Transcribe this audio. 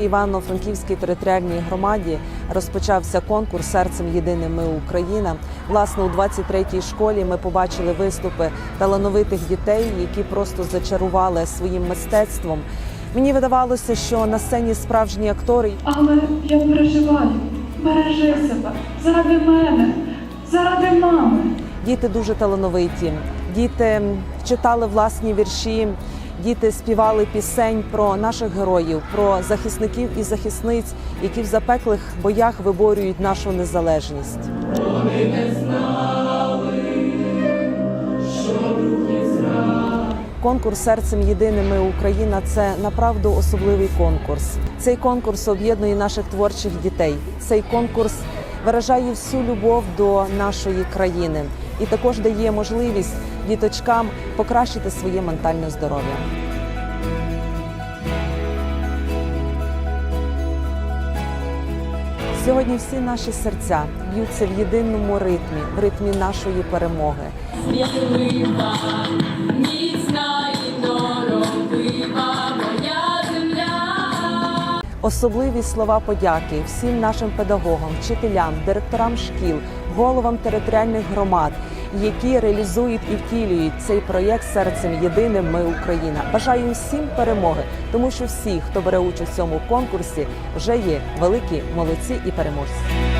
Івано-Франківській територіальній громаді розпочався конкурс Серцем єдиним ми Україна. Власне, у 23-й школі ми побачили виступи талановитих дітей, які просто зачарували своїм мистецтвом. Мені видавалося, що на сцені справжні актори, Але я переживаю. Бережи себе заради мене, заради мами. Діти дуже талановиті. Діти читали власні вірші, діти співали пісень про наших героїв, про захисників і захисниць, які в запеклих боях виборюють нашу незалежність. Конкурс серцем єдиними Україна це направду особливий конкурс. Цей конкурс об'єднує наших творчих дітей. Цей конкурс виражає всю любов до нашої країни і також дає можливість діточкам покращити своє ментальне здоров'я. Сьогодні всі наші серця б'ються в єдиному ритмі, в ритмі нашої перемоги. Особливі слова подяки всім нашим педагогам, вчителям, директорам шкіл, головам територіальних громад, які реалізують і втілюють цей проєкт серцем єдиним ми Україна. Бажаю всім перемоги, тому що всі, хто бере участь в цьому конкурсі, вже є великі молодці і переможці.